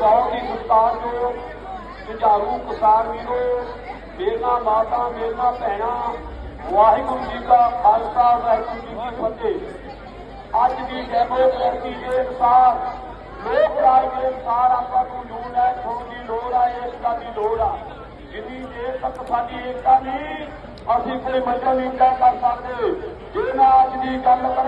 ਬਹੁਤ ਹੀ ਸਤਿਕਾਰਯੋਗ ਜੁਝਾਰੂ ਕਿਸਾਨ ਵੀਰੋ, ਮੇਰੀਆਂ ਮਾਤਾ, ਮੇਰੀਆਂ ਭੈਣਾਂ, ਵਾਹਿਗੁਰੂ ਜੀ ਕਾ ਖਾਲਸਾ, ਵਾਹਿਗੁਰੂ ਜੀ ਕੀ ਫਤਿਹ। ਅੱਜ ਦੀ ਡੈਮੋਕ੍ਰੇਸੀ ਦੇ ਅਨੁਸਾਰ ਲੋਕ ਰਾਜ ਦੇ ਅਨੁਸਾਰ ਆਪਾਂ ਨੂੰ ਯੂਨਾਈਟ ਹੋਣ ਦੀ ਲੋੜ ਆ ਏਕਤਾ ਦੀ ਲੋੜ ਆ। ਜਿੰਨੀ ਦੇਰ ਤੱਕ ਸਾਡੀ ਏਕਤਾ ਨਹੀਂ, ਅਸੀਂ ਕੋਈ ਮੰਜ਼ਲ ਨਹੀਂ ਤੈਅ ਕਰ ਸਕਦੇ। ਜੇ ਨਾ ਅੱਜ ਦੀ ਗੱਲ ਕਰ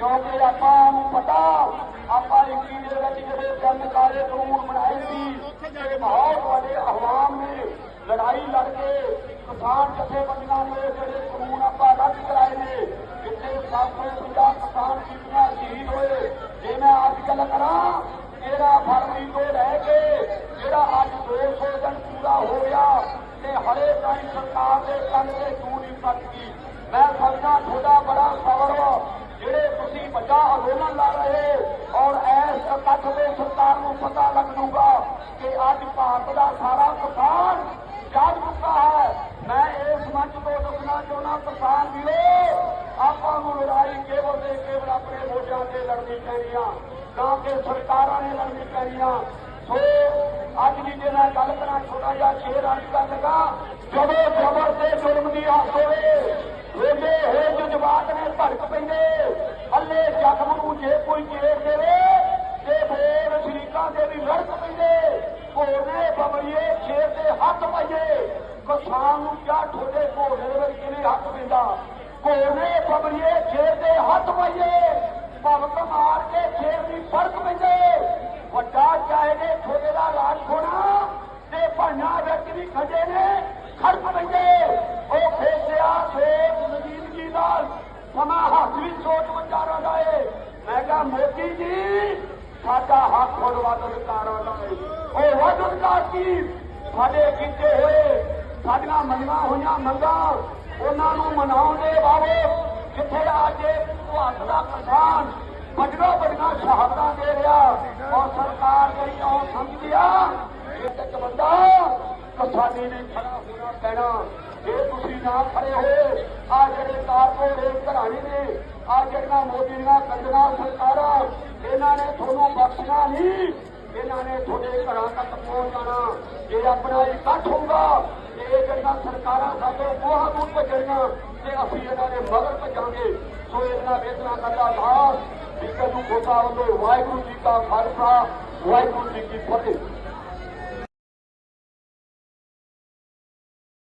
ਕਿਉਂਕਿ ਆਪਾਂ ਨੂੰ ਪਤਾ, ਆਪਾਂ 21 ਦੇ ਵਿੱਚ ਜਿਹੜੇ ਜਨ ਕਾਰੇ ਕਾਨੂੰਨ ਬਣਾਏ ਸੀ। ਤੇ ਬਹੁਤ ਵੱਡੇ ਆਵਾਮ ਨੇ। ਲੜਾਈ ਲੜ ਕੇ ਕਿਸਾਨ ਜਥੇਬੰਦੀਆਂ ਨੇ ਜਿਹੜੇ ਕਾਨੂੰਨ ਆਪਾਂ ਰੱਦ ਕਰਾਏ ਨੇ, ਜਿੱਥੇ 750 ਕਿਸਾਨ ਕੀਤੀਆਂ ਸ਼ਹੀਦ ਹੋਏ। ਜੇ ਮੈਂ ਅੱਜ ਗੱਲ ਕਰਾਂ 13 ਫਰਵਰੀ ਤੋਂ ਰਹਿ ਕੇ, ਜਿਹੜਾ ਅੱਜ 200 ਦਿਨ ਪੂਰਾ ਹੋ ਗਿਆ, ਤੇ ਹਰੇ ਤਾਈ ਸਰਕਾਰ ਦੇ ਕੰਨ ਤੇ ਜੂ ਨਹੀਂ ਸਕਦੀ ਮੈਂ ਸਮਝਦਾ ਤੁਹਾਡਾ ਬੜਾ ਸਬਰ ਵਾ ਵੱਡਾ ਅੰਦੋਲਨ ਲਾ ਰਹੇ ਔਰ ਐਸ ਇਕੱਠ ਦੇ ਸਰਕਾਰ ਨੂੰ ਪਤਾ ਲੱਗ ਜੂਗਾ ਕਿ ਅੱਜ ਭਾਰਤ ਦਾ ਸਾਰਾ ਕਿਸਾਨ ਜਾਗ ਚੁੱਕਾ ਹੈ। ਮੈਂ ਇਸ ਮੰਚ ਤੋਂ ਦੱਸਣਾ ਚਾਹੁੰਦਾ ਕਿਸਾਨ ਵੀਰੋ, ਆਪਾਂ ਨੂੰ ਲੜਾਈ ਕੇਵਲ ਤੇ ਕੇਵਲ ਆਪਣੇ ਮੋਢਿਆਂ ਤੇ ਲੜਨੀ ਪੈਣੀ ਆ, ਨਾ ਕਿ ਸਰਕਾਰਾਂ ਨੇ ਲੜਨੀ ਪੈਣੀ ਆ। ਸੋ, ਅੱਜ ਦੀ ਜੇ ਮੈਂ ਗੱਲ ਕਰਾਂ ਛੋਟਾ ਜਿਹਾ ਸ਼ੇਰ ਅੱਜ ਕਰ ਲਗਾ ਜਦੋਂ ਜ਼ਬਰ ਤੇ ਜ਼ੁਲਮ ਦੀ ਹੱਥ ਹੋਵੇ, ਰੋਜੇ ਹੋਏ ਜਜ਼ਬਾਤ ਨੇ ਭੜਕ ਪੈਂਦੇ ਅੱਲੇ ਜ਼ਖਮ ਨੂੰ ਜੇ ਕੋਈ ਤੇ ਫੇਰ ਸ਼ਰੀਕਾਂ ਦੇ ਵੀ ਲੜਕ ਪੈਂਦੇ, ਘੋੜੇ ਬਮਈਏ ਸ਼ੇਰ ਤੇ ਹੱਥ ਪਈਏ, ਕਿਸਾਨ ਨੂੰ ਕਿਆ ਠੋਡੇ ਘੋੜੇ ਦੇ ਵਿੱਚ ਕਿਵੇਂ ਹੱਥ ਪੈਂਦਾ ਘੋੜੇ ਬਮਈਏ ਸ਼ੇਰ ਤੇ ਹੱਥ ਪਈਏ ਭਵਕ ਮਾਰ ਕੇ ਸ਼ੇਰ ਦੀ ਫ਼ਰਕ ਪੈਂਦੇ। ਵੱਡਾ ਚਾਹੇਗੇ ਛੋਟੇ ਦਾ ਰਾਜ ਖੋਣਾ, ਤੇ ਭਾਈਆਂ ਵਿੱਚ ਵੀ ਖੜੇ ਨੇ, ਖੜਕ ਪੈਂਦੇ ਉਹ ਫੇਸਿਆ ਸੋਚ ਨਜੀਦਗੀ ਨਾਲ ਸਮਾਂ ਹੱਥ ਵੀ ਸੋਚ ਵਿਚਾਰਾਂ ਦਾ ਏ ਮੈਂ ਕਿਹਾ ਮੋਦੀ ਜੀ ਸਾਡਾ ਹੱਕ ਹੁਣ ਵੱਧ ਦਾ ਉਹ ਵੱਧ ਅਧਿਕਾਰ ਕੀ? ਸਾਡੇ ਕੀਤੇ ਹੋਏ, ਸਾਡੀਆਂ ਮੰਗਾਂ ਹੋਈਆਂ ਮੰਗਾਂ, ਉਹਨਾਂ ਨੂੰ ਮਨਾਉਣ ਦੇ ਬਾਵਜੂਦ ਜਿੱਥੇ ਅੱਜ ਭਾਰਤ ਦਾ ਕਿਸਾਨ ਵੱਡੀਆਂ ਵੱਡੀਆਂ ਸ਼ਹਾਦਤਾਂ ਦੇ ਰਿਹਾ ਔਰ ਸਰਕਾਰ ਜਿਹੜੀ ਉਹ ਸਮਝਦੀ ਆ, ਇੱਕ ਬੰਦਾ ਕਿਸਾਨੀ ਨੇ ਖੜਾ ਹੋਣਾ ਪੈਣਾ। ਜੇ ਤੁਸੀਂ ਨਾ ਖੜੇ ਹੋਏ ਆ ਜਿਹੜੇ ਕਾਰਪੋਰੇਟ ਘਰਾਣੇ ਨੇ, ਆ ਜਿਹੜੀਆਂ ਮੋਦੀ ਦੀਆਂ ਕੰਜਰਾਂ ਸਰਕਾਰਾਂ ਇਹਨਾਂ ਨੇ ਤੁਹਾਨੂੰ ਬਖਸ਼ਣਾ ਨਹੀਂ। ਇਹਨਾਂ ਨੇ ਤੁਹਾਡੇ ਘਰਾਂ ਤੱਕ ਪਹੁੰਚ ਜਾਣਾ। ਜੇ ਆਪਣਾ ਇਕੱਠ ਹੋਊਗਾ। ਤੇ ਇਹ ਜਿਹੜੀਆਂ ਸਰਕਾਰਾਂ ਸਾਡੇ ਕੋਹਾਂ ਨੂੰ ਭਜਣੀਆਂ ਤੇ ਅਸੀਂ ਇਹਨਾਂ ਦੇ ਮਗਰ ਭਜਾਂਗੇ। ਸੋ ਇਹਨਾਂ ਵੇਖਣਾ ਕਰਦਾ ਦਾਸ ਵਿਕਰ ਨੂੰ ਖੋਤਾ ਵੱਲੋਂ ਵਾਹਿਗੁਰੂ ਜੀ ਕਾ ਖਾਲਸਾ, ਵਾਹਿਗੁਰੂ ਜੀ ਕੀ ਫਤਿਹ।